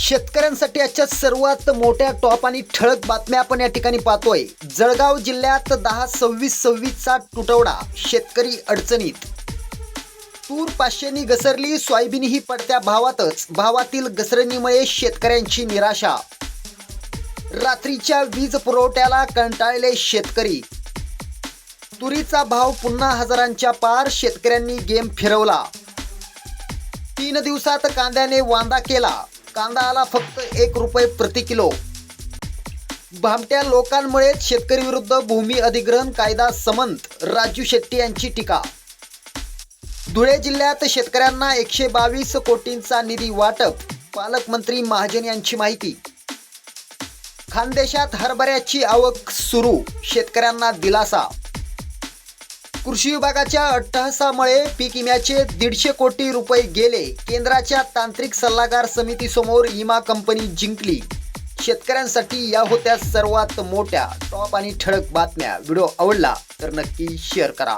शेतकऱ्यांसाठी आजच्या सर्वात मोठ्या टॉप आणि ठळक बातम्या आपण या ठिकाणी पाहतोय. जळगाव जिल्ह्यात दहा सव्वीस सव्वीसचा तुटवडा. शेतकरी अडचणीत. तूर पाचशेनी घसरली सोयाबीन ही पडत्या भावातच. भावातील घसरणीमुळे शेतकऱ्यांची निराशा. रात्रीच्या वीज पुरवठ्याला कंटाळले शेतकरी. तुरीचा भाव पुन्हा हजारांच्या पार शेतकऱ्यांनी गेम फिरवला. तीन दिवसात कांद्याने वांदा केला. कांदा आला फक्त एक रुपये प्रति किलो. भामट्या लोकांमुळे शेतकरी विरुद्ध भूमी अधिग्रहण कायदा समंत राजू शेट्टी यांची टीका. धुळे जिल्ह्यात शेतकऱ्यांना एकशे बावीस कोटींचा निधी वाटप पालकमंत्री महाजन यांची माहिती. खानदेशात हरभऱ्याची आवक सुरू शेतकऱ्यांना दिलासा. कृषी विभागाच्या अट्टहासामुळे पीक विम्याचे दीडशे कोटी रुपये गेले. केंद्राच्या तांत्रिक सल्लागार समितीसमोर विमा कंपनी जिंकली. शेतकऱ्यांसाठी या होत्या सर्वात मोठ्या टॉप आणि ठळक बातम्या. व्हिडिओ आवडला तर नक्की शेअर करा.